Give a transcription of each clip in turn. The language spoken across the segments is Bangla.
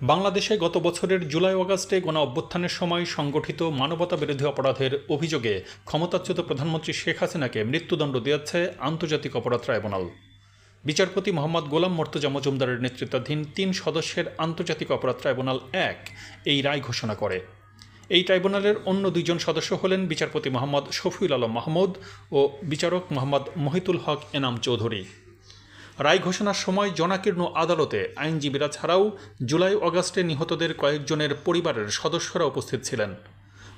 বাংলাদেশে গত বছরের জুলাই আগস্টে গণ অভ্যুত্থানের সময় সংগঠিত মানবতা বিরোধী অপরাধের অভিযোগে ক্ষমতাচ্যুত প্রধানমন্ত্রী শেখ হাসিনাকে মৃত্যুদণ্ড দিয়েছে আন্তর্জাতিক অপরাধ ট্রাইব্যুনাল। বিচারপতি মোহাম্মদ গোলাম মর্তজা মজুমদারের নেতৃত্বাধীন তিন সদস্যের আন্তর্জাতিক অপরাধ ট্রাইব্যুনাল এক এই রায় ঘোষণা করে। এই ট্রাইব্যুনালের অন্য দুইজন সদস্য হলেন বিচারপতি মোহাম্মদ শফিউল আলম মাহমুদ ও বিচারক মোহাম্মদ মহিতুল হক এনাম চৌধুরী। রায় ঘোষণার সময় জনাকীর্ণ আদালতে আইনজীবীরা ছাড়াও জুলাই অগাস্টে নিহতদের কয়েকজনের পরিবারের সদস্যরা উপস্থিত ছিলেন।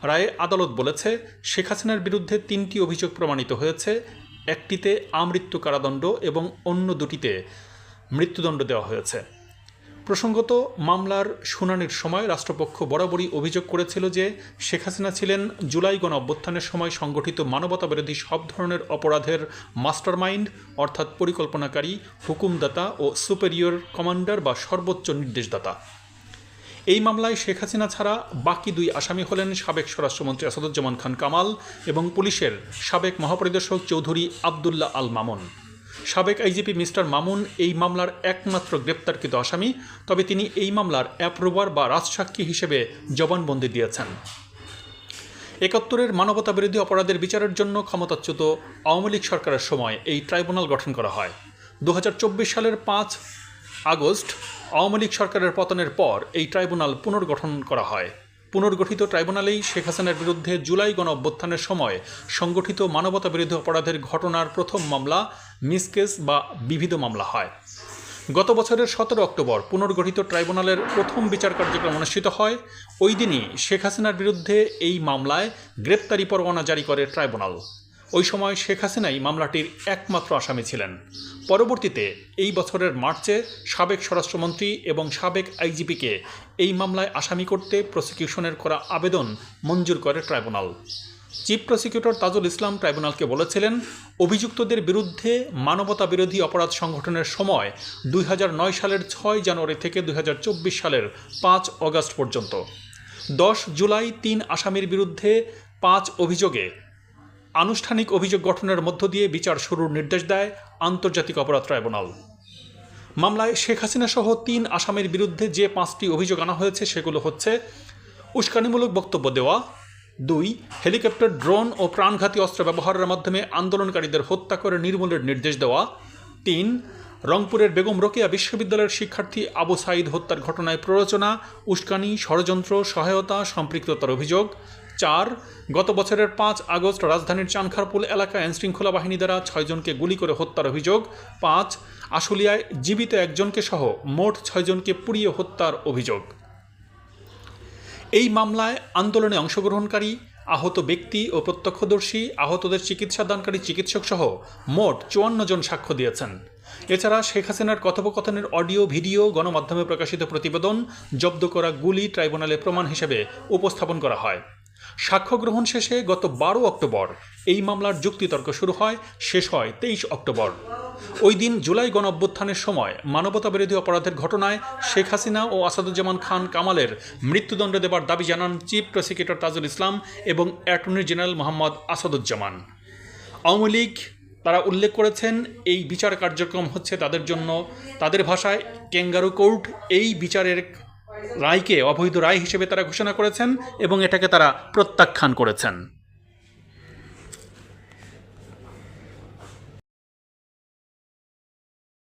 রায়ে আদালত বলেছে, শেখ হাসিনার বিরুদ্ধে তিনটি অভিযোগ প্রমাণিত হয়েছে, একটিতে আমৃত্যু কারাদণ্ড এবং অন্য দুটিতে মৃত্যুদণ্ড দেওয়া হয়েছে। প্রসঙ্গত, মামলার শুনানির সময় রাষ্ট্রপক্ষ বরাবরই অভিযোগ করেছিল যে, শেখ হাসিনা ছিলেন জুলাই গণ অভ্যুত্থানের সময় সংগঠিত মানবতা বিরোধী সব ধরনের অপরাধের মাস্টারমাইন্ড, অর্থাৎ পরিকল্পনাকারী, হুকুমদাতা ও সুপেরিয়র কমান্ডার বা সর্বোচ্চ নির্দেশদাতা। এই মামলায় শেখ হাসিনা ছাড়া বাকি দুই আসামি হলেন সাবেক স্বরাষ্ট্রমন্ত্রী আসাদুজ্জামান খান কামাল এবং পুলিশের সাবেক মহাপরিদর্শক চৌধুরী আবদুল্লাহ আল মামুন। সাবেক আইজিপি মিস্টার মামুন এই মামলার একমাত্র গ্রেপ্তারকৃত আসামি, তবে তিনি এই মামলার অ্যাপ্রোভার বা রাজসাক্ষী হিসেবে জবানবন্দি দিয়েছেন। একাত্তরের মানবতা বিরোধী অপরাধের বিচারের জন্য ক্ষমতাচ্যুত আওয়ামী লীগ সরকারের সময় এই ট্রাইব্যুনাল গঠন করা হয়। দু হাজার চব্বিশ সালের পাঁচ আগস্ট আওয়ামী লীগ সরকারের পতনের পর এই ট্রাইব্যুনাল পুনর্গঠন করা হয়। পুনর্গঠিত ট্রাইব্যুনালেই শেখ হাসিনার বিরুদ্ধে জুলাই গণ অভ্যুত্থানের সময় সংগঠিত মানবতা বিরোধী অপরাধের ঘটনার প্রথম মামলা মিসকেস বা বিবিধ মামলা হয়। গত বছরের সতেরো অক্টোবর পুনর্গঠিত ট্রাইব্যুনালের প্রথম বিচার কার্যক্রম অনুষ্ঠিত হয়। ওই দিনই শেখ হাসিনার বিরুদ্ধে এই মামলায় গ্রেপ্তারি পরোয়ানা জারি করে ট্রাইব্যুনাল। ওই সময় শেখ হাসিনাই মামলাটির একমাত্র আসামি ছিলেন। পরবর্তীতে এই বছরের মার্চে সাবেক স্বরাষ্ট্রমন্ত্রী এবং সাবেক আইজিপিকে এই মামলায় আসামি করতে প্রসিকিউশনের করা আবেদন মঞ্জুর করে tribunal. Chief prosecutor Tajul Islam ট্রাইব্যুনালকে বলেছিলেন, অভিযুক্তদের বিরুদ্ধে মানবতা বিরোধী অপরাধ সংগঠনের সময় দুই হাজার নয় সালের ছয় জানুয়ারি থেকে দুই হাজার চব্বিশ সালের পাঁচ অগাস্ট পর্যন্ত। দশ জুলাই তিন আসামির বিরুদ্ধে পাঁচ অভিযোগে আনুষ্ঠানিক অভিযোগ গঠনের মধ্য দিয়ে বিচার শুরুর নির্দেশ দেয় আন্তর্জাতিক অপরাধ ট্রাইব্যুনাল। মামলায় শেখ হাসিনা সহ তিন আসামের বিরুদ্ধে যে পাঁচটি অভিযোগ আনা হয়েছে সেগুলো হচ্ছে, উস্কানিমূলক বক্তব্য দেওয়া, দুই, হেলিকপ্টার, ড্রোন ও প্রাণঘাতী অস্ত্র ব্যবহারের মাধ্যমে আন্দোলনকারীদের হত্যা করে নির্মূলের নির্দেশ দেওয়া, তিন, রংপুরের বেগম রোকেয়া বিশ্ববিদ্যালয়ের শিক্ষার্থী আবু সাইদ হত্যার ঘটনায় প্ররোচনা, উস্কানি, ষড়যন্ত্র, সহায়তা, সম্পৃক্ততার অভিযোগ চার, গত বছরের পাঁচ আগস্ট রাজধানীর চানখারপুল এলাকায় আইনশৃঙ্খলা বাহিনী দ্বারা ছয়জনকে গুলি করে হত্যার অভিযোগ। পাঁচ, আশুলিয়ায় জীবিত একজনকে সহ মোট ছয়জনকে পুড়িয়ে হত্যার অভিযোগ। এই মামলায় আন্দোলনে অংশগ্রহণকারী, আহত ব্যক্তি ও প্রত্যক্ষদর্শী, আহতদের চিকিৎসা দানকারী চিকিৎসক সহ মোট চুয়ান্ন জন সাক্ষ্য দিয়েছেন। এছাড়া শেখ হাসিনার কথোপকথনের অডিও, ভিডিও, গণমাধ্যমে প্রকাশিত প্রতিবেদন, জব্দ করা গুলি ট্রাইব্যুনালে প্রমাণ হিসেবে উপস্থাপন করা হয়। সাক্ষ্য গ্রহণ শেষে গত বারো অক্টোবর এই মামলার যুক্তিতর্ক শুরু হয়, শেষ হয় তেইশ অক্টোবর। ওই দিন জুলাই গণ অভ্যুত্থানের সময় মানবতা বিরোধী অপরাধের ঘটনায় শেখ হাসিনা ও আসাদুজ্জামান খান কামালের মৃত্যুদণ্ড দেবার দাবি জানান চিফ প্রসিকিউটর তাজুল ইসলাম এবং অ্যাটর্নি জেনারেল মোহাম্মদ আসাদুজ্জামান। আওয়ামী লীগ, তারা উল্লেখ করেছেন, এই বিচার কার্যক্রম হচ্ছে তাদের জন্য, তাদের ভাষায় ক্যাঙ্গারু কোর্ট এই বিচারের রায়কে অবৈধ রায় হিসেবে তারা ঘোষণা করেছেন এবং এটাকে তারা প্রত্যাখ্যান করেছেন।